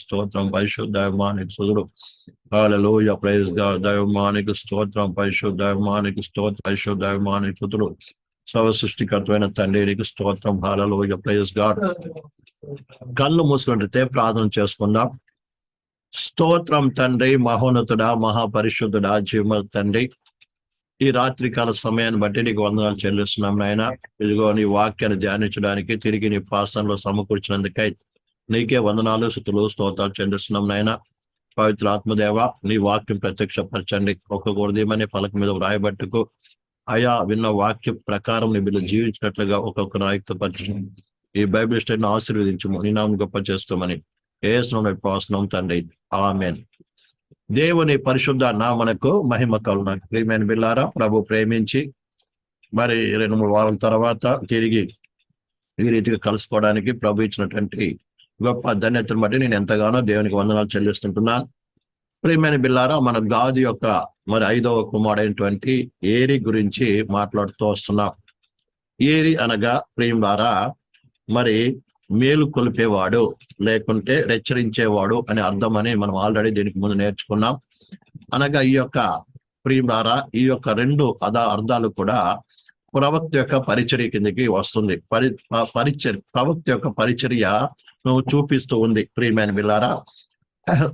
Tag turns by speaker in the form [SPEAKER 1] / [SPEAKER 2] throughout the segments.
[SPEAKER 1] స్తోత్రం పరిశుద్ధమానికి సుదుడు. హాలలోయ ప్రైజ్గా దైవమానికి స్తోత్రం పరిశుద్ధమానికి స్తోత్ర పరిశుద్ధమానికి పరిశుద్ధ సుదుడు. సర్వ సృష్టికర్తమైన తండ్రికి స్తోత్రం. హాలలోయ ప్రైజ్గా కళ్ళు మూసుకుంటే ప్రార్థన చేసుకుందాం. స్తోత్రం తండ్రి మహోన్నతుడా మహాపరిశుద్ధుడా జీవ తండ్రి. ఈ రాత్రి కాల సమయాన్ని బట్టి నీకు వందనాలు చెల్లిస్తున్నాం నాయన. ఇదిగో నీ వాక్యాన్ని ధ్యానించడానికి తిరిగి నీ పాసనలో సమకూర్చినందుకై నీకే వందనాలు శుతులు స్తోత్రాలు చెందిస్తున్నాం నాయన. పవిత్ర ఆత్మదేవ నీ వాక్యం ప్రత్యక్షపరచండి. ఒక గురదీమని పలక మీద వ్రాయబట్టుకు. అయా విన్న వాక్యం ప్రకారం నీ బిడ్డ జీవించినట్లుగా ఒక్కొక్క నాయకపరచు ఈ బైబిల్ స్టైన్ ఆశీర్వదించము. నీ నామం గొప్ప చేస్తామని ఏసునం పాసనం తండ్రి. ఆమెన్. దేవుని పరిశుద్ధ నామనకు మహిమ కలున ప్రియమైన బిల్లారా ప్రభు ప్రేమించి మరి రెండు మూడు వారాల తర్వాత తిరిగి ఈ రీతిగా కలుసుకోవడానికి ప్రభు ఇచ్చినటువంటి గొప్ప ధన్యతను బట్టి నేను ఎంతగానో దేవునికి వందనాలు చెల్లిస్తుంటున్నాను ప్రియమైన బిల్లారా మన గాది యొక్క మరి ఐదవ కుమారుడైనటువంటి ఏరి గురించి మాట్లాడుతూ వస్తున్నాం. ఏరి అనగా ప్రియులారా మరి మేలు కొలిపేవాడు లేకుంటే హెచ్చరించేవాడు అని అర్థం అని మనం ఆల్రెడీ దీనికి ముందు నేర్చుకున్నాం. అనగా ఈ యొక్క ప్రియులారా ఈ యొక్క రెండు అదా అర్థాలు కూడా ప్రవక్త యొక్క పరిచర్య కిందకి వస్తుంది. పరి పరిచర్ ప్రవక్త యొక్క పరిచర్య చూపిస్తూ ఉంది ప్రియమైన బిల్లారా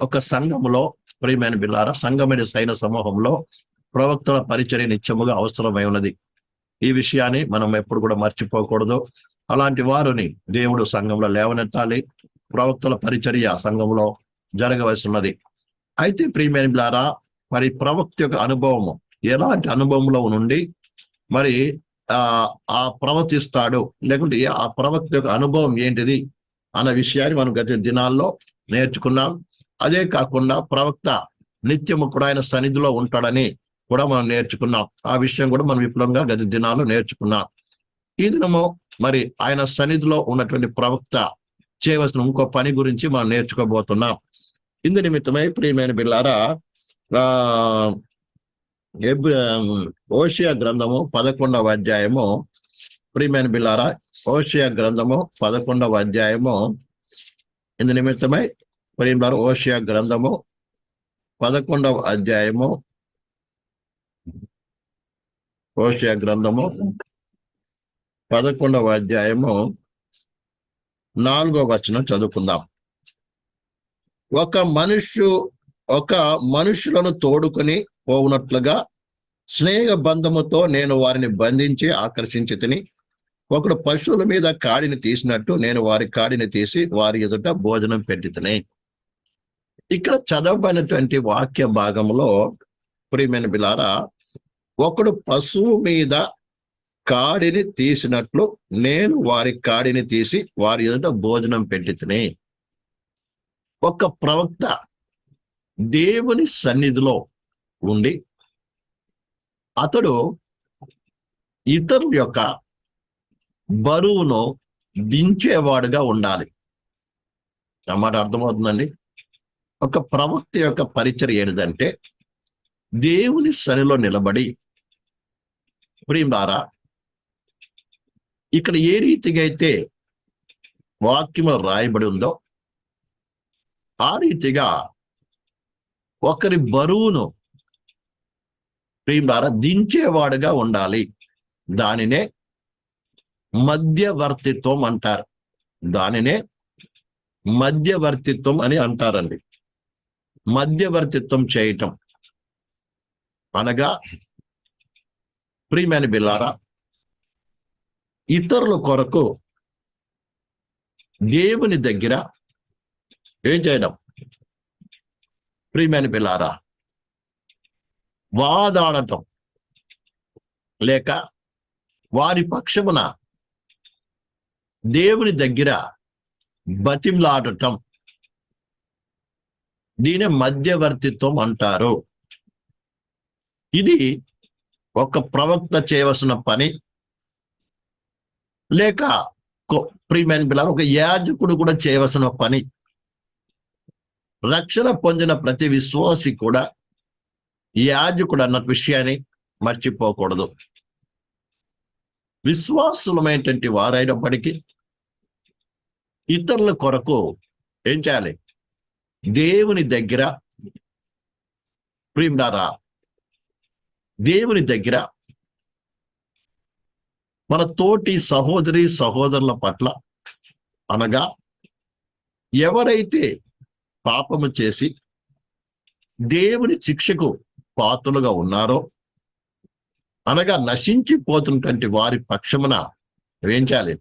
[SPEAKER 1] ఒక సంఘములో ప్రియమైన బిల్లారా సంఘమైన సైన సమూహంలో ప్రవక్తల పరిచర్య నిత్యముగా అవసరమై ఉన్నది. ఈ విషయాన్ని మనం ఎప్పుడు కూడా మర్చిపోకూడదు. అలాంటి వారిని దేవుడు సంఘంలో లేవనెత్తాలి ప్రవక్తల పరిచర్య సంఘంలో జరగవలసి ఉన్నది అయితే ప్రియమైన బిల్లారా మరి ప్రవక్త యొక్క అనుభవము ఎలాంటి అనుభవంలో నుండి మరి ఆ ఆ ప్రవర్తిస్తాడు లేకుంటే ఆ ప్రవక్త యొక్క అనుభవం ఏంటిది అన్న విషయాన్ని మనం గత దినాల్లో నేర్చుకున్నాం. అదే కాకుండా ప్రవక్త నిత్యము కూడా ఆయన సన్నిధిలో ఉంటాడని కూడా మనం నేర్చుకున్నాం. ఆ విషయం కూడా మనం విపులంగా గత దినాల్లో నేర్చుకున్నాం. ఈ దినము మరి ఆయన సన్నిధిలో ఉన్నటువంటి ప్రవక్త చేయవలసిన ఇంకో పని గురించి మనం నేర్చుకోబోతున్నాం. ఇందు నిమిత్తమై ప్రియమైన బిల్లారా ఆ ఓషియా గ్రంథము పదకొండవ అధ్యాయము ప్రియమైన బిల్లారా ఓషియా గ్రంథము పదకొండవ అధ్యాయము. ఇందు నిమిత్తమై ప్రియులారు ఓషియా గ్రంథము పదకొండవ అధ్యాయము. ఓషియా గ్రంథము పదకొండవ అధ్యాయము. నాలుగో వచనం చదువుకుందాం. ఒక మనుష్యు ఒక మనుషులను తోడుకొని పోవునట్లుగా స్నేహ బంధముతో నేను వారిని బంధించి ఆకర్షించి తిని ఒకడు పశువుల మీద కాడిని తీసినట్టు నేను వారి కాడిని తీసి వారి ఎదుట భోజనం పెట్టితనే. ఇక్కడ చదవబడినటువంటి వాక్య భాగంలో ప్రియమైన బిలారా ఒకడు పశువు మీద కాడిని తీసినట్లు నేను వారి కాడిని తీసి వారి ఎదుట భోజనం పెట్టితనే. ఒక ప్రవక్త దేవుని సన్నిధిలో ఉండి అతడు ఇతరుల యొక్క బరువును దించేవాడుగా ఉండాలి. అన్నమాట అర్థమవుతుందండి? ఒక ప్రవక్త యొక్క పరిచయం ఏంటంటే దేవుని సనిలో నిలబడి ప్రియులారా ఇక్కడ ఏ రీతిగా అయితే వాక్యం రాయబడి ఉందో ఆ రీతిగా ఒకరి బరువును ప్రియులారా దించేవాడుగా ఉండాలి. దానినే మధ్యవర్తిత్వం అంటారు. దానినే మధ్యవర్తిత్వం అని అంటారండి. మధ్యవర్తిత్వం చేయటం. అనగా ప్రియమైన బిల్లారా ఇతరుల కొరకు దేవుని దగ్గర ఏం చేయడం? ప్రియమైన బిల్లారా వాదాడటం. లేక వారి పక్షమున దేవుని దగ్గర బతిమ్లాడటం. దీని మధ్యవర్తిత్వం అంటారు. ఇది ఒక ప్రవక్త చేయవలసిన పని. లేక ప్రియమైన పిల్లలు ఒక యాజకుడు కూడా చేయవలసిన పని. రక్షణ పొందిన ప్రతి విశ్వాసి కూడా యాజకుడు అన్న విషయాన్ని మర్చిపోకూడదు. విశ్వాసులమైనటువంటి వారైనప్పటికీ ఇతరుల కొరకు ఏం చేయాలి? దేవుని దగ్గర ప్రియుడారా దేవుని దగ్గర మన తోటి సహోదరి సహోదరుల పట్ల అనగా ఎవరైతే పాపము చేసి దేవుని శిక్షకు పాత్రలుగా ఉన్నారో అనగా నశించిపోతున్నటువంటి వారి పక్షమున ఏం చేయాలి?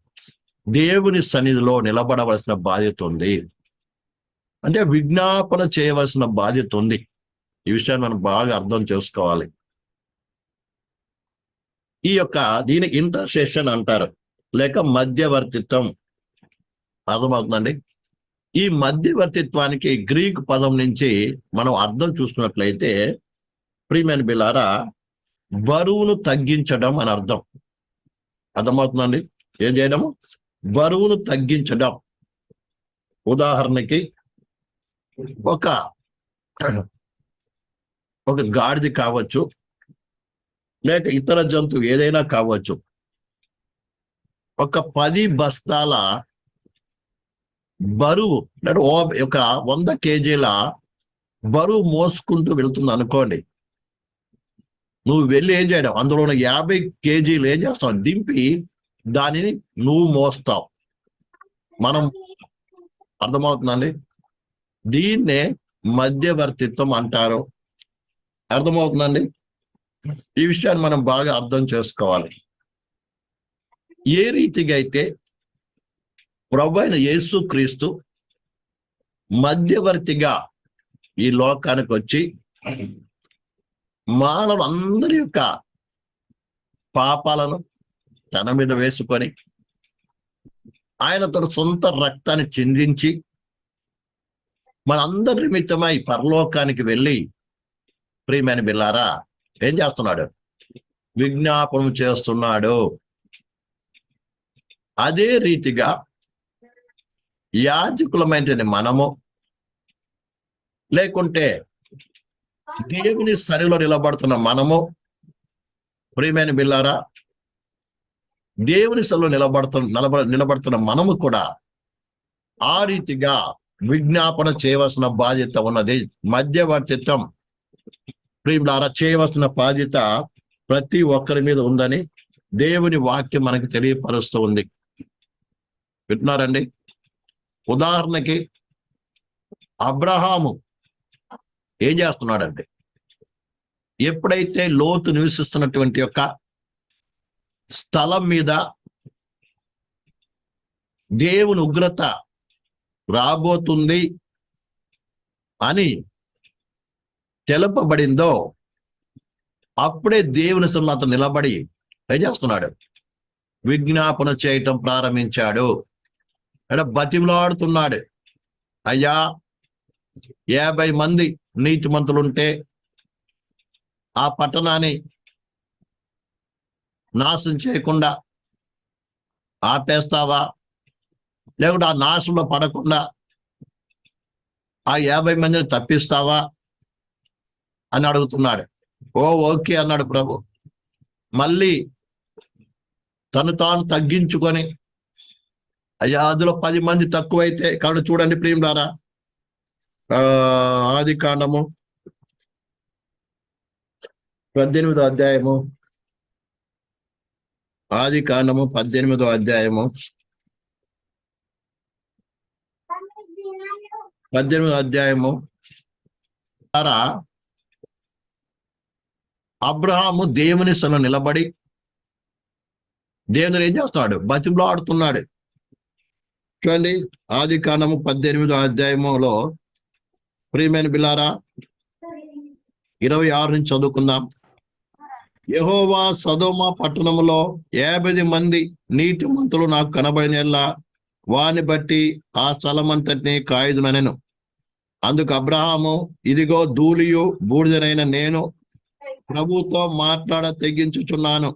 [SPEAKER 1] దేవుని సన్నిధిలో నిలబడవలసిన బాధ్యత ఉంది. అంటే విజ్ఞాపన చేయవలసిన బాధ్యత ఉంది. ఈ విషయాన్ని మనం బాగా అర్థం చేసుకోవాలి. ఈ యొక్క దీని ఇంటర్సెషన్ అంటారు. లేక మధ్యవర్తిత్వం. అర్థమవుతుందండి? ఈ మధ్యవర్తిత్వానికి గ్రీక్ పదం నుంచి మనం అర్థం చూసుకున్నట్లయితే ప్రియమైన బిలారా బరువును తగ్గించడం అని అర్థం. అర్థమవుతుందండి? ఏం చేయడము? బరువును తగ్గించడం. ఉదాహరణకి ఒక ఒక గాడిది కావచ్చు లేక ఇతర జంతువు ఏదైనా కావచ్చు ఒక పది బస్తాల బరువు అంటే ఒక వంద కేజీల బరువు మోసుకుంటూ వెళ్తుంది అనుకోండి. నువ్వు వెళ్ళి ఏం చేయడం? అందులో యాభై కేజీలు ఏం చేస్తావు? దింపి దానిని నువ్వు మోస్తావు. మనం అర్థమవుతుందండి? దీన్నే మధ్యవర్తిత్వం అంటారు. అర్థమవుతుందండి? ఈ విషయాన్ని మనం బాగా అర్థం చేసుకోవాలి. ఏ రీతిగా అయితే ప్రభు అయిన యేసుక్రీస్తు మధ్యవర్తిగా ఈ లోకానికి వచ్చి మానవులందరి యొక్క పాపాలను తన మీద వేసుకొని ఆయన తన సొంత రక్తాన్ని చిందించి మనందరి నిమిత్తమై పరలోకానికి వెళ్ళి ప్రియమైన బిల్లారా ఏం చేస్తున్నాడు? విజ్ఞాపనం చేస్తున్నాడు. అదే రీతిగా యాజకులమైన మనము లేకుంటే దేవుని సరిలో నిలబడుతున్న మనము ప్రియమైన బిల్లారా దేవుని సెలవు నిలబడుతున్న నిలబ నిలబడుతున్న మనము కూడా ఆ రీతిగా విజ్ఞాపన చేయవలసిన బాధ్యత ఉన్నది. మధ్యవర్తిత్వం. ప్రియులారా చేయవలసిన బాధ్యత ప్రతి ఒక్కరి మీద ఉందని దేవుని వాక్యం మనకి తెలియపరుస్తూ ఉంది. వింటున్నారండి? ఉదాహరణకి అబ్రహాము ఏం చేస్తున్నాడండి ఎప్పుడైతే లోతు నివసిస్తున్నటువంటి యొక్క స్థలం మీద దేవుని ఉగ్రత రాబోతుంది అని తెలపబడిందో అప్పుడే దేవుని సన్నిధిలో అతను నిలబడి ఏం చేస్తున్నాడు? విజ్ఞాపన చేయటం ప్రారంభించాడు. అంటే బతిమలాడుతున్నాడు. అయ్యా యాభై మంది నీతిమంతులుంటే ఆ పట్టణాన్ని నాశనం చేయకుండా ఆపేస్తావా? లేకుంటే ఆ నాశంలో పడకుండా ఆ యాభై మందిని తప్పిస్తావా? అని అడుగుతున్నాడు. ఓ ఓకే అన్నాడు ప్రభు. మళ్ళీ తను తాను తగ్గించుకొని అయ్యా అందులో పది మంది తక్కువైతే కాదు చూడండి ప్రియులారా ఆ ఆది కాండము పద్దెనిమిదో అధ్యాయము ఆది కాండము పద్దెనిమిదో అధ్యాయము. పద్దెనిమిదో అధ్యాయము. ద్వారా అబ్రహాము దేవుని సన నిలబడి దేవుని ఏం చేస్తున్నాడు? బతిమలాడుతున్నాడు. చూడండి ఆది కాండము పద్దెనిమిదో అధ్యాయములో ప్రియమైన బిలారా ఇరవై ఆరు నుంచి చదువుకుందాం. యహోవా సదోమ పట్టణములో యాభై మంది నీటి మంతులు నాకు కనబడినలా వాని బట్టి ఆ స్థలమంతటిని కాయుదునెను అందుకు అబ్రహాము ఇదిగో ధూళియు బూడిదనైన నేను ప్రభుతో మాట్లాడ తెగించుచున్నాను.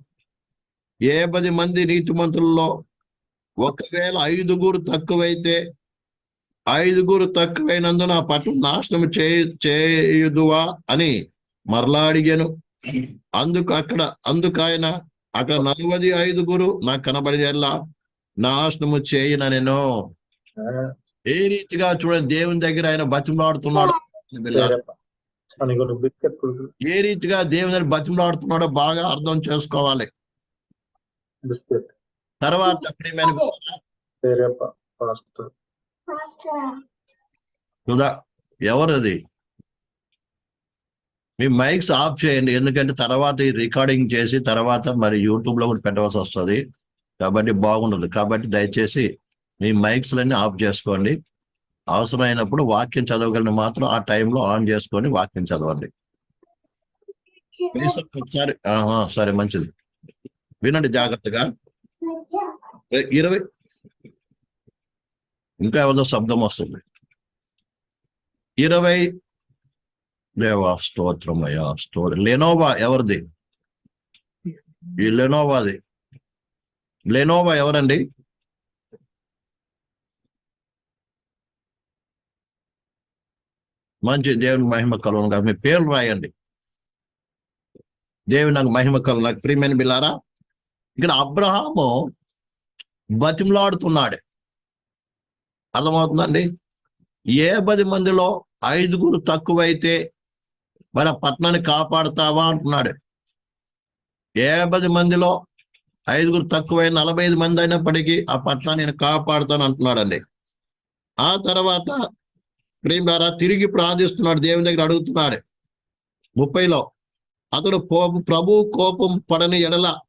[SPEAKER 1] ఏ పది మంది మంత్రుల్లో ఒకవేళ ఐదుగురు తక్కువైతే ఐదుగురు తక్కువైనందున ఆ పట్టణం నాశనం చేయుదువా అని మరలా అడిగాను అందుకు అక్కడ అందుకు ఆయన అక్కడ నలభై ఐదుగురు నాకు కనబడేలా నాశనము చేయన నేను. ఏ రీతిగా చూడండి దేవుని దగ్గర ఆయన బతిమలాడుతున్నాడు. ఏ రీతిగా దేవుని దగ్గర బతిమలాడుతున్నాడో బాగా అర్థం చేసుకోవాలి. తర్వాత ప్రియమైన చూదా ఎవరది? మీ మైక్స్ ఆఫ్ చేయండి. ఎందుకంటే తర్వాత ఈ రికార్డింగ్ చేసి తర్వాత మరి యూట్యూబ్లో కూడా పెట్టవలసి వస్తుంది. కాబట్టి బాగుండదు. కాబట్టి దయచేసి మీ మైక్స్ లన్నీ ఆఫ్ చేసుకోండి. అవసరమైనప్పుడు వాక్యం చదవగలని మాత్రం ఆ టైంలో ఆన్ చేసుకొని వాక్యం చదవండి. ఒకసారి. ఆహా, సరే మంచిది. వినండి జాగ్రత్తగా. ఇరవై ఇంకా ఏదో శబ్దం వస్తుంది. ఇరవై దేవా స్తోత్రమయ్యా స్తోత్ర లెనోవా ఎవరిది? ఈ లెనోవాది. లెనోవా ఎవరండి? మంచి దేవుని మహిమ కలుగును కాదు మీ పేర్లు రాయండి. దేవుని నాకు మహిమ కలు నాకు ప్రియమైన బిల్లారా ఇక్కడ అబ్రహాము బతిమలాడుతున్నాడు. అర్థమవుతుందండి? ఏ పది మందిలో ఐదుగురు తక్కువైతే మరి ఆ పట్టణాన్ని కాపాడుతావా అంటున్నాడు. యాభై మందిలో ఐదుగురు తక్కువై నలభై ఐదు మంది అయినప్పటికీ ఆ పట్టణాన్ని నేను కాపాడుతాను అంటున్నాడండి. ఆ తర్వాత ప్రేమ ద్వారా తిరిగి ప్రార్థిస్తున్నాడు దేవుని దగ్గర అడుగుతున్నాడు. ముప్పైలో అతడు ప్రభు కోపం పడని ఎడల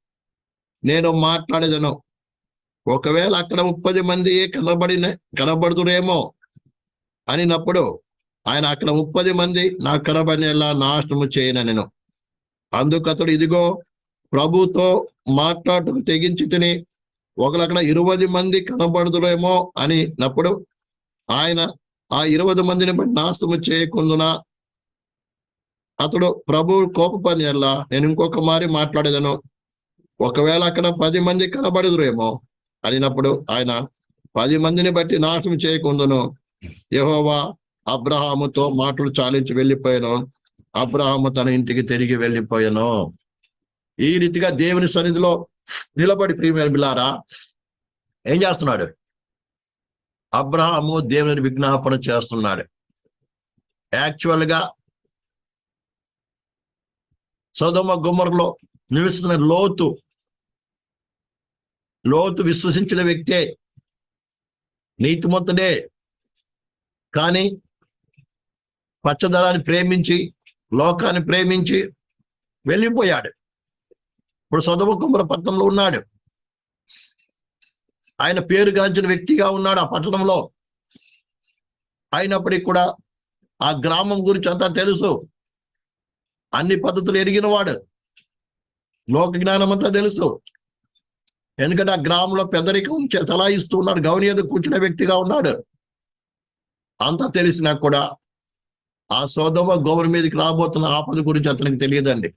[SPEAKER 1] నేను మాట్లాడేదను. ఒకవేళ అక్కడ ముప్పది మంది కనబడిన కనబడుతురేమో అనినప్పుడు ఆయన అక్కడ ముప్పది మంది నాకు కనబడినలా నాశనము చేయను నేను. అందుకు అతడు ఇదిగో ప్రభుతో మాట్లాడుకు తెగించి తిని ఒకలక్కడ అక్కడ ఇరవై మంది కనబడుతురేమో అని నప్పుడు ఆయన ఆ ఇరవై మందిని బట్టి నాశనము చేయకుందున అతడు ప్రభు కోపపని ఎలా నేను ఇంకొక మారి మాట్లాడేదను. ఒకవేళ అక్కడ పది మంది కనబడుదురేమో అనినప్పుడు ఆయన పది మందిని బట్టి నాశనం చేయకుందును యహోవా అబ్రహాముతో మాటలు చాలించి వెళ్ళిపోయాను. అబ్రహాము తన ఇంటికి తిరిగి వెళ్ళిపోయాను. ఈ రీతిగా దేవుని సన్నిధిలో నిలబడి ప్రియమైన బిల్లారా ఏం చేస్తున్నాడు? అబ్రహాము దేవుని విజ్ఞాపన చేస్తున్నాడు. యాక్చువల్గా సోదమ గుమ్మర్లో నివసిస్తున్న లోతు లోతు విశ్వసించిన వ్యక్తే నీతిమంతుడే. కానీ పచ్చదనాన్ని ప్రేమించి లోకాన్ని ప్రేమించి వెళ్ళిపోయాడు. ఇప్పుడు సొదమ కుమ్మర పట్టణంలో ఉన్నాడు. ఆయన పేరు గాంచిన వ్యక్తిగా ఉన్నాడు ఆ పట్టణంలో. అయినప్పటికీ కూడా ఆ గ్రామం గురించి అంతా తెలుసు. అన్ని పద్ధతులు ఎరిగిన వాడు. లోక జ్ఞానం అంతా తెలుసు. ఎందుకంటే ఆ గ్రామంలో పెద్దరికం చే- చలాయిస్తూ ఉన్నాడు. గౌని కూర్చునే కూర్చున్న వ్యక్తిగా ఉన్నాడు. అంతా తెలిసినా కూడా ఆ సోదమ గౌరి మీదకి రాబోతున్న ఆపద గురించి అతనికి తెలియదండి.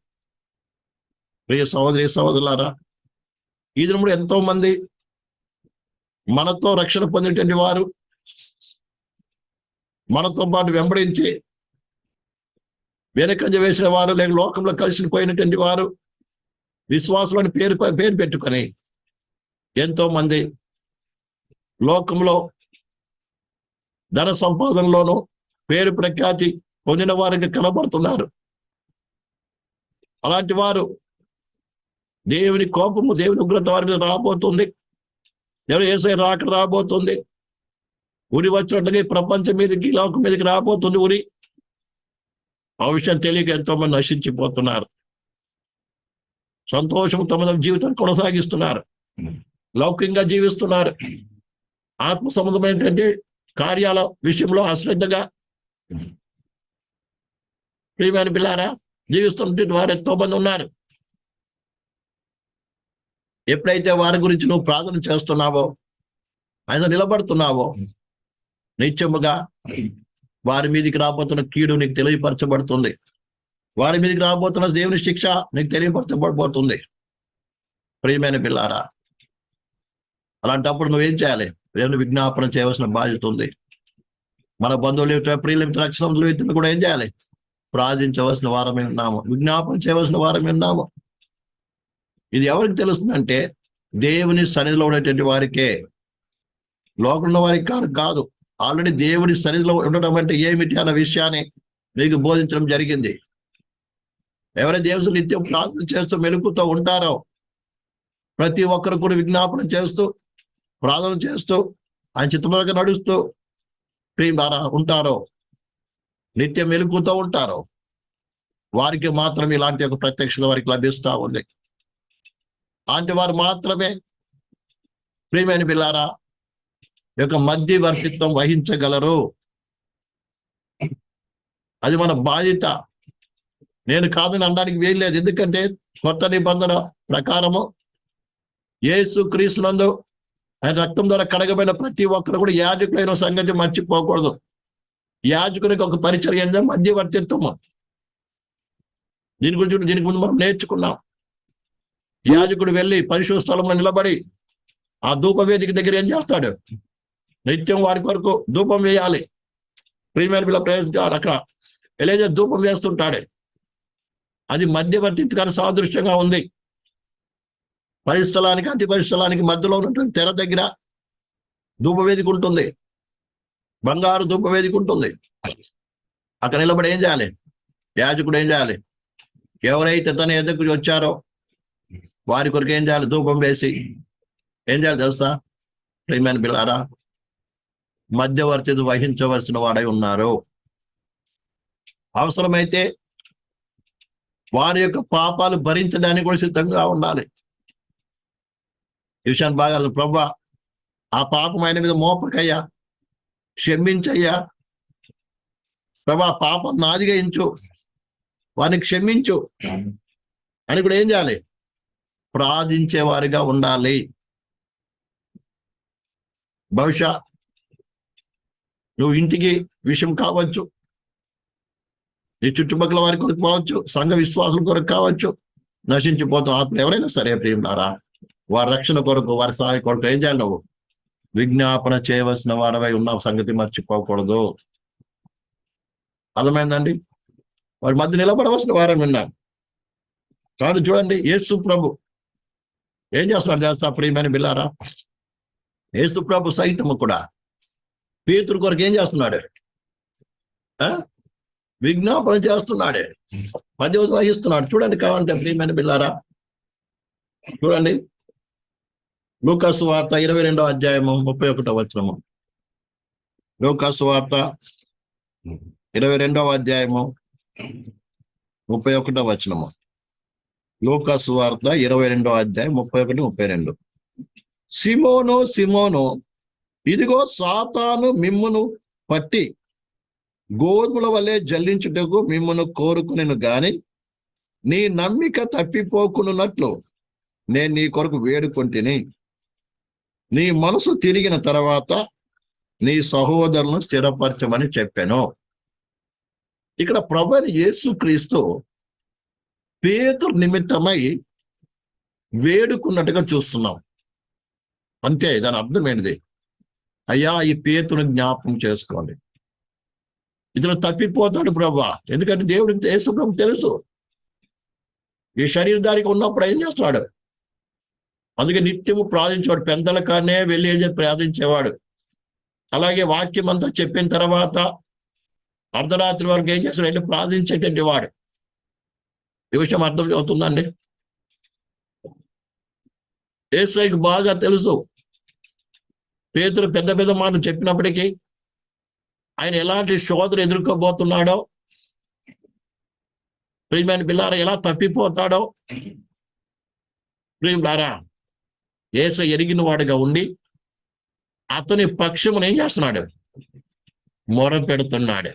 [SPEAKER 1] ప్రియ సహోదరి సహోదరులారా ఈ దినముడు ఎంతో మంది మనతో రక్షణ పొందేటువంటి వారు మనతో పాటు వెంబడించి వెనకంజ వేసిన వారు లేక లోకంలో కలిసి పోయినటువంటి వారు విశ్వాసులని పేరు పేరు పెట్టుకొని ఎంతో మంది లోకంలో ధన సంపాదనలోనూ పేరు ప్రఖ్యాతి పొందిన వారికి కనబడుతున్నారు. అలాంటి వారు దేవుని కోపము దేవుని ఉగ్రత వారి మీద రాబోతుంది. ఎవరు ఏసై రాక రాబోతుంది? ఉరి వచ్చినట్లుగా ప్రపంచం మీదకి లోకం మీదకి రాబోతుంది ఉరి. ఆ విషయం తెలియక ఎంతో మంది నశించిపోతున్నారు. సంతోషం తమ జీవితం కొనసాగిస్తున్నారు. లౌకికంగా జీవిస్తున్నారు. ఆత్మ సంబంధమైనటువంటి కార్యాల విషయంలో అశ్రద్ధగా ప్రియమైన పిల్లారా జీవిస్తున్నటువంటి వారు ఎంతో మంది ఉన్నారు. ఎప్పుడైతే వారి గురించి నువ్వు ప్రార్థన చేస్తున్నావో ఆయన నిలబడుతున్నావో నిత్యముగా వారి మీదకి రాబోతున్న కీడు నీకు తెలియపరచబడుతుంది. వారి మీదకి రాబోతున్న దేవుని శిక్ష నీకు తెలియపరచబడబోతుంది. ప్రియమైన పిల్లారా అలాంటప్పుడు నువ్వేం చేయాలి? దేవుని విజ్ఞాపన చేయవలసిన బాధ్యత ఉంది. మన బంధువులు ప్రియులు రక్షణలు వ్యక్తులు కూడా ఏం చేయాలి? ప్రార్థించవలసిన వారమే ఉన్నాము. విజ్ఞాపన చేయవలసిన వారమే ఉన్నాము. ఇది ఎవరికి తెలుస్తుందంటే దేవుని సన్నిధిలో ఉన్నటువంటి వారికే. లోకంలో వారికి కాదు కాదు. ఆల్రెడీ దేవుడి సన్నిధిలో ఉండడం అంటే ఏమిటి అన్న విషయాన్ని మీకు బోధించడం జరిగింది. ఎవరైతే దేవుడు నిత్యం ప్రార్థన చేస్తూ మెలుకుతూ ఉంటారో ప్రతి ఒక్కరు కూడా విజ్ఞాపన చేస్తూ ప్రార్థన చేస్తూ ఆయన చిత్తములుగా నడుస్తూ ప్రియ ఉంటారో? నిత్యం వెలుగుతూ ఉంటారో? వారికి మాత్రం ఇలాంటి ఒక ప్రత్యక్షత వారికి లభిస్తూ ఉంది. అలాంటి వారు మాత్రమే ప్రియమైన పిల్లారా ఈ యొక్క మధ్యవర్తిత్వం వహించగలరు. అది మన బాధ్యత. నేను కాదని అనడానికి వీల్లేదు ఎందుకంటే కొత్త నిబంధన ప్రకారము ఏసు క్రీస్తునందు ఆయన రక్తం ద్వారా కడగబడిన ప్రతి ఒక్కరు కూడా యాజకులైన సంగతి మర్చిపోకూడదు. యాజకునికి ఒక పరిచయం ఏంటంటే మధ్యవర్తిత్వము దీని గురించి దీని గురించి మనం నేర్చుకున్నాం. యాజకుడు వెళ్ళి పరిశుభ స్థలంలో నిలబడి ఆ ధూపవేదిక దగ్గర ఏం చేస్తాడు? నిత్యం వారి కొరకు ధూపం వేయాలి. ప్రీమియర్ బిల్ ప్రేస్ గారు అక్కడ ఎలేజర్ ధూపం వేస్తుంటాడు. అది మధ్యవర్తిత్వానికి సాదృశ్యంగా ఉంది. పరిస్థలానికి అతి పరిస్థలానికి మధ్యలో ఉన్నటువంటి తెర దగ్గర ధూపవేదిక ఉంటుంది. బంగారు ధూపవేదిక ఉంటుంది. అక్కడ నిలబడి ఏం చేయాలి? యాజకుడు ఏం చేయాలి? ఎవరైతే తన ఎదుకు వచ్చారో వారి కొరకు ఏం చేయాలి? ధూపం వేసి ఏం చేయాలి తెలుసా? ప్రియమైన పిల్లారా మధ్యవర్తి వహించవలసిన వాడై ఉన్నారు. అవసరమైతే వారి యొక్క పాపాలు భరించడానికి కూడా సిద్ధంగా ఉండాలి. ఈ విషయాన్ని బాగా ప్రభా ఆ పాపం ఆయన మీద మోపకయ్యా క్షమించయ్యా. ప్రభా పాపం నాదిగయించు వారిని క్షమించు. అని కూడా ఏం చేయాలి? ప్రార్థించేవారిగా ఉండాలి. బహుశా నువ్వు ఇంటికి విషయం కావచ్చు. నీ చుట్టుపక్కల వారి కొరకు కావచ్చు సంఘ విశ్వాసుల కొరకు కావచ్చు. నశించిపోతున్న ఆత్మ ఎవరైనా సరే ప్రియులారా. వారి రక్షణ కొరకు వారి సహాయ కొరకు ఏం చేయాలి నువ్వు? విజ్ఞాపన చేయవలసిన వాడవై ఉన్న సంగతి మర్చిపోకూడదు. అర్థమైందండి? వారి మధ్య నిలబడవలసిన వారని విన్నాం కాదు చూడండి యేసు ప్రభు. ఏం చేస్తున్నాడు చేస్తా ప్రియమైన బిల్లారా యేసు ప్రభు సైతము కూడా. పేతురు కొరకు ఏం చేస్తున్నాడు? ఆ? విజ్ఞాపన చేస్తున్నాడే. మధ్య వహిస్తున్నాడు. చూడండి కావాలంటే ప్రియమైన బిల్లారా చూడండి. లూకాసు వార్త ఇరవై రెండో అధ్యాయము ముప్పై ఒకటో వచనము. లూకాసు వార్త ఇరవై రెండవ అధ్యాయము ముప్పై ఒకటో వచనము. లూకాసు వార్త ఇరవై రెండో అధ్యాయం ముప్పై ఒకటి ముప్పై రెండు. సిమోను సిమోను ఇదిగో సాతాను మిమ్మును పట్టి గోధుమల వల్లే జల్లించుటకు మిమ్మను కోరుకునేను గాని నీ నమ్మిక తప్పిపోకునున్నట్లు నేను నీ కొరకు వేడుకొంటిని. నీ మనసు తిరిగిన తర్వాత నీ సహోదరులను స్థిరపరచమని చెప్పాను. ఇక్కడ ప్రభుని యేసుక్రీస్తు పేతురు నిమిత్తమై వేడుకున్నట్టుగా చూస్తున్నాం. అంతే దాని అర్థం ఏంటిది? అయ్యా ఈ పేతును జ్ఞాపకం చేసుకోండి. ఇతను తప్పిపోతాడు ప్రభా. ఎందుకంటే దేవుడికి యేసు ప్రభు తెలుసు. ఈ శరీరధారికి ఉన్నప్పుడు ఏం చేస్తున్నాడు అందుకే నిత్యము ప్రార్థించేవాడు. పెందల కానే వెళ్ళి ప్రార్థించేవాడు. అలాగే వాక్యం అంతా చెప్పిన తర్వాత అర్ధరాత్రి వరకు ఏం చేస్తాడు? వెళ్ళి ప్రార్థించేటటువంటి వాడు. ఈ విషయం అర్థం అవుతుందండి? ఏసైకి బాగా తెలుసు. పేతులు పెద్ద పెద్ద మాటలు చెప్పినప్పటికీ ఆయన ఎలాంటి శోధన ఎదుర్కోబోతున్నాడో ప్రియమైన పిల్లారా ఎలా తప్పిపోతాడో? ప్రియులారా ఏస ఎరిగిన వాడుగా ఉండి అతని పక్షమును ఏం చేస్తున్నాడు? మొర పెడుతున్నాడు.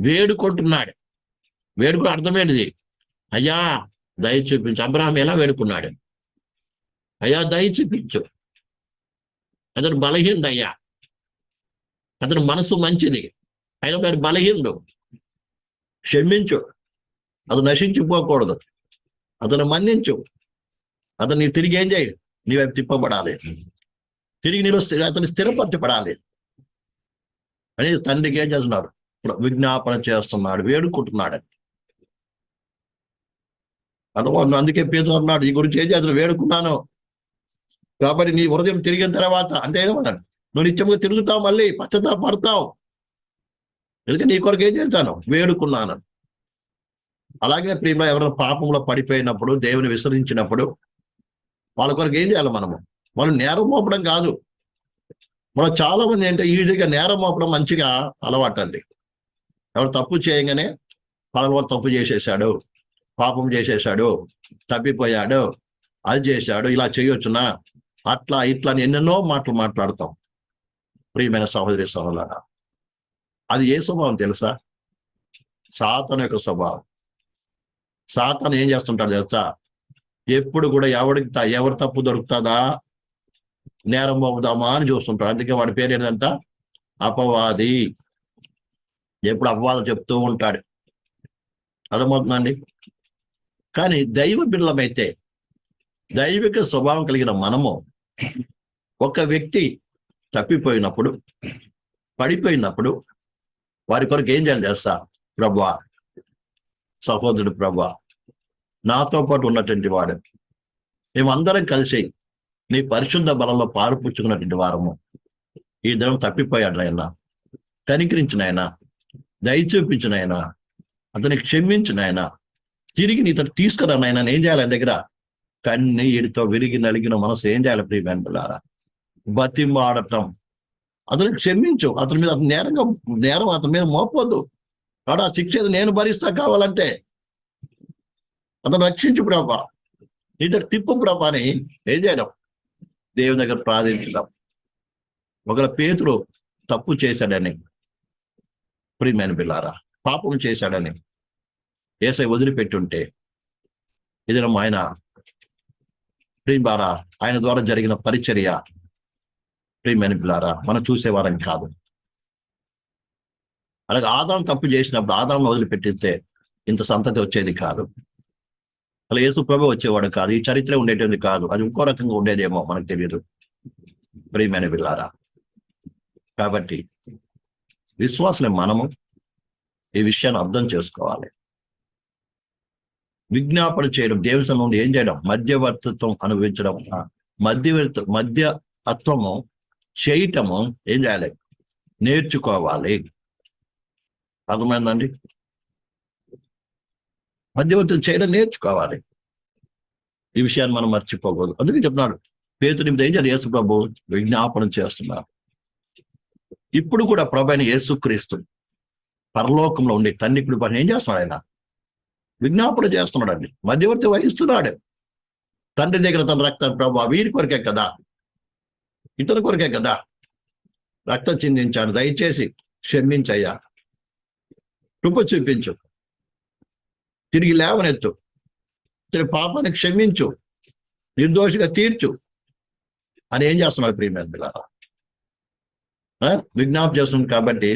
[SPEAKER 1] వేడుకుంటున్నాడు. వేడుకు అర్థమేంటిది? అయ్యా దయ చూపించు. అబ్రహాం ఎలా వేడుకున్నాడు? అయ్యా దయ చూపించు. అతను బలహీనుడు అయ్యా. అతని మనసు మంచిది. అయినా మరి బలహీనుడు. క్షమించు. అతను నశించిపోకూడదు. అతను మన్నించు. అతను తిరిగి ఏం చేయడు? నీ వైపు తిప్పబడాలి. తిరిగి నీలో స్థిర అతని స్థిరపరచబడాలి అని తండ్రికి ఏం చేస్తున్నాడు? విజ్ఞాపన చేస్తున్నాడు వేడుకుంటున్నాడు అర్థమవుతుంది అందుకే పేరు అన్నాడు ఈ గురించి ఏం చేస్తున్నాడు వేడుకున్నాను. కాబట్టి నీ హృదయం తిరిగిన తర్వాత అంటే ఏమన్నాడు నువ్వు నిత్యముగా తిరుగుతావు మళ్ళీ పశ్చాత్తాపడతావు ఎందుకంటే నీ కొరకు ఏం చేస్తాను? వేడుకున్నాను. అలాగే ప్రేమ ఎవరైనా పాపంలో పడిపోయినప్పుడు దేవుని విసరించినప్పుడు వాళ్ళ కొరకు ఏం చేయాలి మనము? వాళ్ళు నేరం మోపడం కాదు. మనం చాలా మంది ఏంటంటే ఈజీగా నేరం మోపడం మంచిగా అలవాటు అండి ఎవరు తప్పు చేయగానే వాళ్ళ వాళ్ళు తప్పు చేసేసాడు పాపం చేసేసాడు తప్పిపోయాడు అది చేశాడు ఇలా చేయొచ్చునా? అట్లా ఇట్లా అని ఎన్నెన్నో మాటలు మాట్లాడతాం. ప్రియమైన సహోదరి సహోదర అది ఏ స్వభావం తెలుసా? సాతన యొక్క స్వభావం. సాతన ఏం చేస్తుంటాడు తెలుసా? ఎప్పుడు కూడా ఎవడికి త- ఎవరు తప్పు దొరుకుతుందా? నేరం పోదామా అని చూస్తుంటాడు. అందుకే వాడి పేరు ఏంటంట? అపవాది. ఎప్పుడు అపవాదం చెప్తూ ఉంటాడు. అర్థమవుతుందండి? కానీ దైవ బిల్లమైతే దైవిక స్వభావం కలిగిన మనము ఒక వ్యక్తి తప్పిపోయినప్పుడు పడిపోయినప్పుడు వారి కొరకు ఏం చేయాలి చేస్తా ప్రభా సహోదరుడు ప్రభా నాతో పాటు ఉన్నటువంటి వాడు మేమందరం కలిసి నీ పరిశుద్ధ బలంలో పారుపుచ్చుకున్నటువంటి వారము. ఈ దినం తప్పిపోయాడు ఆయన కనికరించిన ఆయన దయచూపించిన ఆయన అతని క్షమించిన ఆయన తిరిగి నీ తను తీసుకురా ఆయన ఏం చేయాలి ఆయన దగ్గర? కన్నీడితో విరిగి నలిగిన మనసు ఏం చేయాలి ప్రియమెంటులారా బతిమాడటం. అతను క్షమించు. అతని మీద నేరంగా నేరం అతని మీద మోపొద్దు. కాడ ఆ శిక్ష నేను భరిస్తా కావాలంటే అతను రక్షించు ప్రభా. నీ తిప్పు ప్రభా అని ఏం చేయడం దేవుని దగ్గర ప్రార్థించడం ఒకవేళ పేతుడు తప్పు చేశాడని ప్రియమైన బిల్లారా పాపం చేశాడని ఏసై వదిలిపెట్టుంటే ఇది ఆయన ప్రియమారా ఆయన ద్వారా జరిగిన పరిచర్య ప్రియమైన బిల్లారా మనం చూసేవారం కాదు. అలాగే ఆదాం తప్పు చేసినప్పుడు ఆదాం వదిలిపెట్టిస్తే ఇంత సంతతి వచ్చేది కాదు. అలా యేసు ప్రభు వచ్చేవాడు కాదు. ఈ చరిత్ర ఉండేటిది కాదు. అది ఇంకో రకంగా ఉండేదేమో మనకు తెలియదు. ప్రియమైన విల్లారా కాబట్టి విశ్వాసులే మనము ఈ విషయాన్ని అర్థం చేసుకోవాలి. విజ్ఞాపన చేయడం దేవుని నుండి ఏం చేయడం? మధ్యవర్తిత్వం అనుభవించడం. మధ్యవర్త మధ్య అత్వము చేయటము ఏం చేయాలి? నేర్చుకోవాలి. అర్థమైందండి? మధ్యవర్తులు చేయడం నేర్చుకోవాలి. ఈ విషయాన్ని మనం మర్చిపోకూడదు. అందుకే చెప్తున్నాడు పేతుడి మీద ఏం చేయాలి యేసు ప్రభు విజ్ఞాపనం చేస్తున్నారు. ఇప్పుడు కూడా ప్రభు ఆయన యేసుక్రీస్తు పరలోకంలో ఉండే తండ్రి పని ఏం చేస్తున్నాడు ఆయన? విజ్ఞాపన చేస్తున్నాడండి మధ్యవర్తి వహిస్తున్నాడు. తండ్రి దగ్గర తన రక్తం ప్రభు వీరి కొరకే కదా? ఇతని కొరకే కదా? రక్తం చిందించాడు. దయచేసి క్షమించయ్యా. కృప చూపించు. తిరిగి లేవనెత్తు. ఇతని పాపాన్ని క్షమించు. నిర్దోషిగా తీర్చు. అని ఏం చేస్తున్నారు ప్రియమైన పిల్లరా విజ్ఞాపం చేస్తుంది కాబట్టి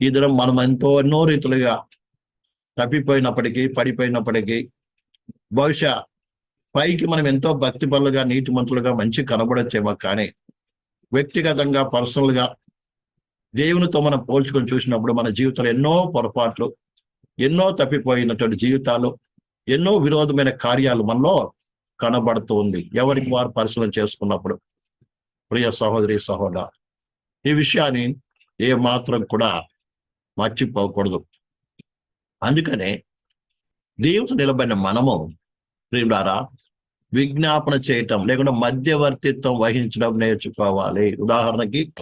[SPEAKER 1] ఈ దినం మనం ఎంతో ఎన్నో రీతులుగా తప్పిపోయినప్పటికీ పడిపోయినప్పటికీ బహుశా పైకి మనం ఎంతో భక్తి పనులుగా నీతి మంతులుగా మంచి కనబడొచ్చేమో కానీ వ్యక్తిగతంగా పర్సనల్గా దేవునితో మనం పోల్చుకొని చూసినప్పుడు మన జీవితంలో ఎన్నో పొరపాట్లు ఎన్నో తప్పిపోయినటువంటి జీవితాలు ఎన్నో విరోధమైన కార్యాలు మనలో కనబడుతూ ఉంది. ఎవరికి వారు పరిశీలన చేసుకున్నప్పుడు? ప్రియ సహోదరి సహోదర ఈ విషయాన్ని ఏ మాత్రం కూడా మర్చిపోకూడదు. అందుకనే దేవుడు నిలబడిన మనము ప్రియుడారా విజ్ఞాపన చేయటం లేకుండా మధ్యవర్తిత్వం వహించడం నేర్చుకోవాలి. ఉదాహరణకి